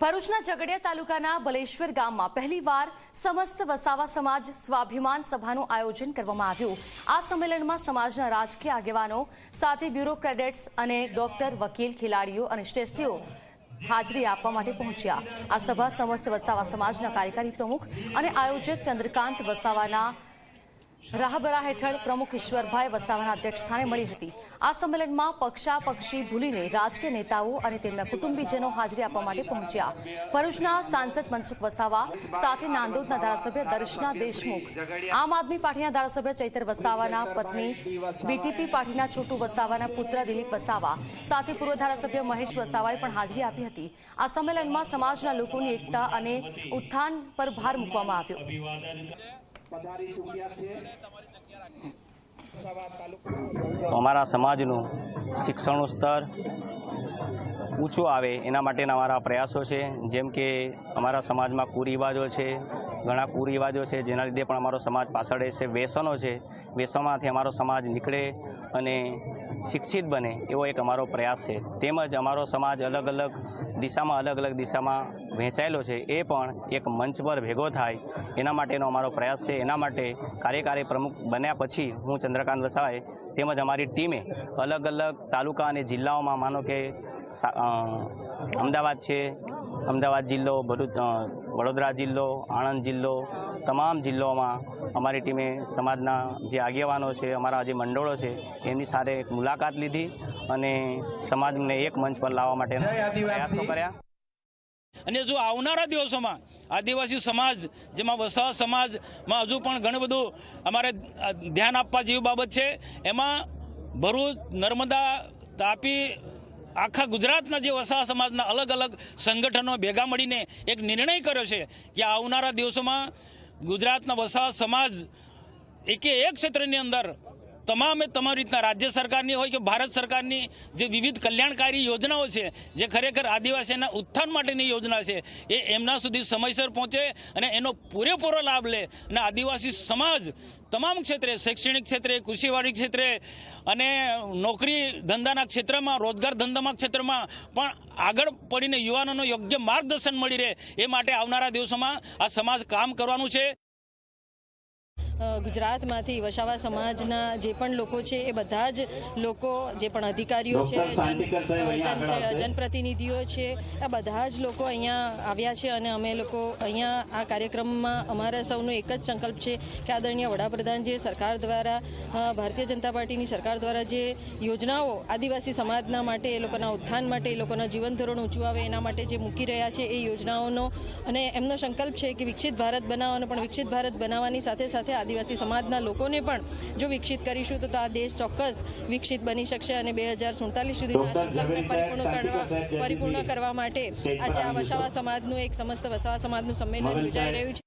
ભરૂચના ઝઘડિયા તાલુકાના બલેશ્વર ગામમાં પહેલીવાર સમસ્ત વસાવા સમાજ સ્વાભિમાન સભાનું આયોજન કરવામાં આવ્યું. આ સંમેલનમાં સમાજના રાજકીય આગેવાનો સાથે બ્યુરો કેડેટ્સ અને ડોક્ટર, વકીલ, ખેલાડીઓ અને શ્રેષ્ઠીઓ હાજરી આપવા માટે પહોંચ્યા. આ સભા સમસ્ત વસાવા સમાજના કાર્યકારી પ્રમુખ અને આયોજક ચંદ્રકાંત વસાવાના રાહબરા હેઠળ પ્રમુખ ઈશ્વરભાઈ વસાવાના અધ્યક્ષસ્થાને મળી હતી. આ સંમેલનમાં પક્ષાપક્ષી ભૂલીને રાજકીય નેતાઓ અને તેમના કુટુંબીજનો હાજરી આપવા માટે પહોંચ્યા. ભરૂચના સાંસદ મનસુખ વસાવા, સાથે નાંદોદના ધારાસભ્ય દર્શના દેશમુખ, આમ આદમી પાર્ટીના ધારાસભ્ય ચૈતર વસાવાના પત્ની, બીટીપી પાર્ટીના છોટુ વસાવાના પુત્ર દિલીપ વસાવા, સાથે પૂર્વ ધારાસભ્ય મહેશ વસાવાએ પણ હાજરી આપી હતી. આ સંમેલનમાં સમાજના લોકોની એકતા અને ઉત્થાન પર ભાર મૂકવામાં આવ્યો. પધારી ચૂક્યા છે. અમારા સમાજનું શિક્ષણનું સ્તર ઊંચું આવે એના માટેના અમારા પ્રયાસો છે. જેમ કે અમારા સમાજમાં કુરિવાજો છે ઘણા કુરિવાજો છે, જેના લીધે પણ અમારો સમાજ પાછળ છે. વ્યસનો છે. વ્યસનમાંથી અમારો સમાજ નીકળે અને શિક્ષિત બને એવો એક અમારો પ્રયાસ છે. તેમજ અમારો સમાજ અલગ અલગ દિશામાં, અલગ અલગ દિશામાં વહેંચાયેલો છે. એ પણ એક મંચ પર ભેગો થાય. એના માટેનો અમારો પ્રયાસ છે. એના માટે કાર્યકારી પ્રમુખ બન્યા પછી હું ચંદ્રકાંત વસાવાએ તેમજ અમારી ટીમે અલગ અલગ તાલુકા અને જિલ્લાઓમાં માનો કે અમદાવાદ છે, અમદાવાદ જિલ્લો, ભરૂચ વડોદરા જિલ્લો આણંદ જિલ્લો તમામ જિલ્લાઓમાં અમારી ટીમે સમાજના જે આગેવાનો છે અમારા જે મંડળો છે એમની સાથે એક મુલાકાત લીધી અને સમાજને એક મંચ પર લાવવા માટે પ્રયાસો કર્યા. અને જો આવનારા દિવસોમાં આદિવાસી સમાજ જેમાં વસાવા સમાજમાં હજુ પણ ઘણું બધું અમારે ધ્યાન આપવા જેવી બાબત છે એમાં ભરૂચ નર્મદા તાપી આખા ગુજરાતના જે વસાહ સમાજના અલગ અલગ સંગઠનો ભેગા મળીને એક નિર્ણય કર્યો છે કે આવનારા દિવસોમાં ગુજરાતના વસાહ સમાજ એકે એક ક્ષેત્રની અંદર તમામે તમામ રીતના રાજ્ય સરકારની હોય કે ભારત સરકારની જે વિવિધ કલ્યાણકારી યોજનાઓ છે, જે ખરેખર આદિવાસીના ઉત્થાન માટેની યોજના છે, એ એમના સુધી સમયસર પહોંચે અને એનો પૂરેપૂરો લાભ લે. અને આદિવાસી સમાજ તમામ ક્ષેત્રે, શૈક્ષણિક ક્ષેત્રે, કૃષિવાડી ક્ષેત્રે અને નોકરી ધંધાના ક્ષેત્રમાં, રોજગાર ધંધામાં ક્ષેત્રમાં પણ આગળ પડીને યુવાનોનો યોગ્ય માર્ગદર્શન મળી રહે એ માટે આવનારા દિવસોમાં આ સમાજ કામ કરવાનું છે. ગુજરાતમાંથી વસાવા સમાજના જે પણ લોકો છે એ બધા જ લોકો જે પણ અધિકારીઓ છે જન જન- જનપ્રતિનિધિઓ છે આ બધા જ લોકો અહીંયા આવ્યા છે અને અમે લોકો અહીંયા આ કાર્યક્રમમાં અમારા સૌનો એક જ સંકલ્પ છે કે આદરણીય વડાપ્રધાન જે સરકાર દ્વારા ભારતીય જનતા પાર્ટીની સરકાર દ્વારા જે યોજનાઓ આદિવાસી સમાજના માટે એ લોકોના ઉત્થાન માટે એ લોકોના જીવન ધોરણ ઊંચું આવે એના માટે જે મૂકી રહ્યા છે એ યોજનાઓનો અને એમનો સંકલ્પ છે કે વિકસિત ભારત બનાવવાનો પણ વિકસિત ભારત બનાવવાની સાથે સાથે આદિવાસી સમાજના લોકોને પણ જો વિકસિત કરીશું તો તો આ દેશ ચોક્કસ વિકસિત બની શકશે અને બે હજાર સુડતાલીસ સુધીના સંકલ્પને પરિપૂર્ણ કરવા પરિપૂર્ણ કરવા માટે આજે આ વસાવા સમાજનું એક સમસ્ત વસાવા સમાજનું સંમેલન યોજાઈ રહ્યું છે.